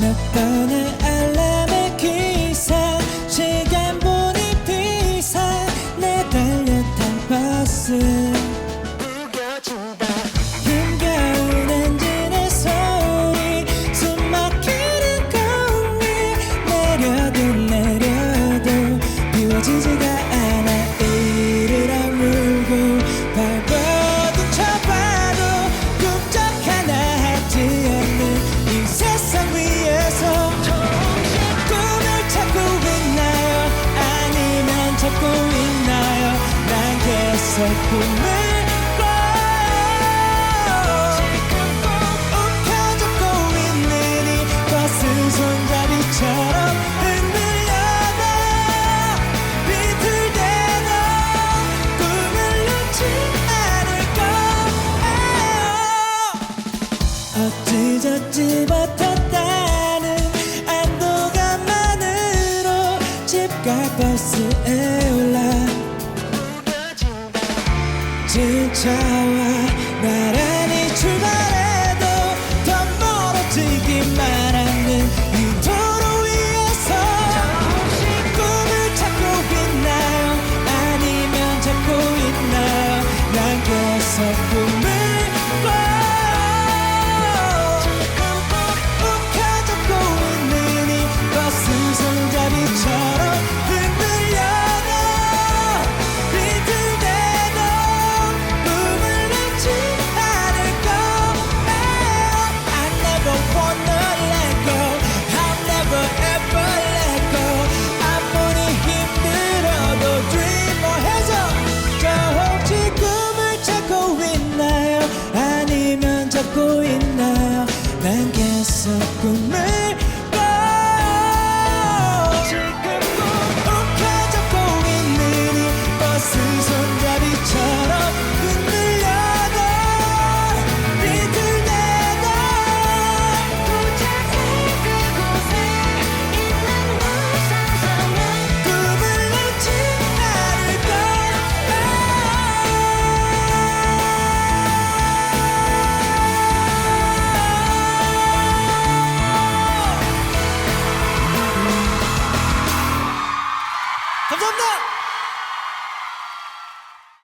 몇 번의 알람의 기사 시간 보니 비사 내 달렸던 버스. 힘겨운 엔진의 소리 숨 막히는 공기 내려도 내려도 비워지지가 곳에 보내 손잡이처럼 흔들려봐 비틀 때도 꿈을 놓지 않을 거예요 어찌저찌 버텼 tower 잡고 있나요? 난 계속 꿈 감사합니다.